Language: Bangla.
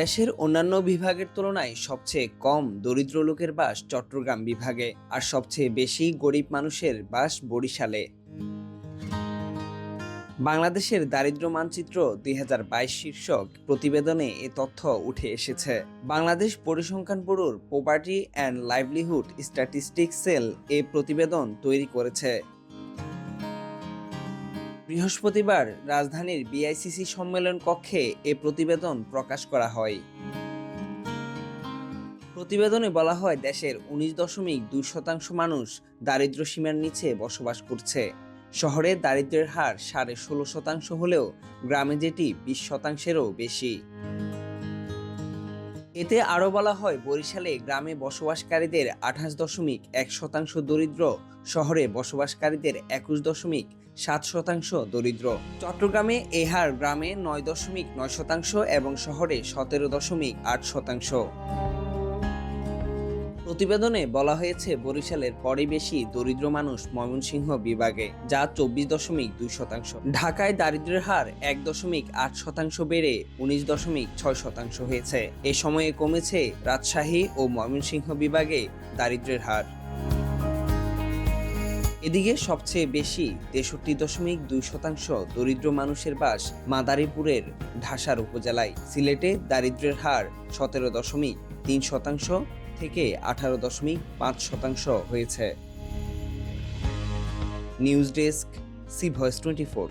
দেশের অন্যান্য বিভাগের তুলনায় সবচেয়ে কম দরিদ্র লোকের বাস চট্টগ্রাম বিভাগে আর সবচেয়ে বেশি গরিব মানুষের বাস বরিশালে। বাংলাদেশের দারিদ্র মানচিত্র দুই হাজার বাইশ শীর্ষক প্রতিবেদনে এ তথ্য উঠে এসেছে। বাংলাদেশ পরিসংখ্যান ব্যুরোর poverty and livelihood statistics cell এ প্রতিবেদন তৈরি করেছে। বৃহস্পতিবার রাজধানীর বিআইসিসি সম্মেলন কক্ষে এ প্রতিবেদন প্রকাশ করা হয়। প্রতিবেদনে বলা হয়, দেশের উনিশ দশমিক দুই শতাংশ মানুষ দারিদ্র সীমার নিচে বসবাস করছে। শহরে দারিদ্রের হার সাড়ে ষোলো শতাংশ হলেও গ্রামে যেটি বিশ শতাংশেরও বেশি। এতে আরও বলা হয়, বরিশালে গ্রামে বসবাসকারীদের আঠাশ দশমিক এক শতাংশ দরিদ্র, শহরে বসবাসকারীদের একুশ দশমিক সাত শতাংশ দরিদ্র। চট্টগ্রামে এ হার গ্রামে নয় দশমিক নয় শতাংশ এবং শহরে সতেরো দশমিক আট শতাংশ। প্রতিবেদনে বলা হয়েছে, বরিশালের পরে বেশি দরিদ্র মানুষ ময়মনসিংহ বিভাগে, যা চব্বিশ দশমিক দুই শতাংশ। ঢাকায় দারিদ্র্যের হার এক দশমিক আট শতাংশ বেড়ে উনিশ দশমিক ছয় শতাংশ হয়েছে। এ সময়ে কমেছে রাজশাহী ও ময়মনসিংহ বিভাগে দারিদ্র্যের হার। এদিকে সবচেয়ে বেশি তেষট্টি দশমিক দুই শতাংশ দরিদ্র মানুষের বাস মাদারীপুরের ঢাসার উপজেলায়। সিলেটে দারিদ্র্যের হার সতেরো দশমিক তিন শতাংশ থেকে আঠারো দশমিক পাঁচ শতাংশ হয়েছে। News desk C voice twenty four.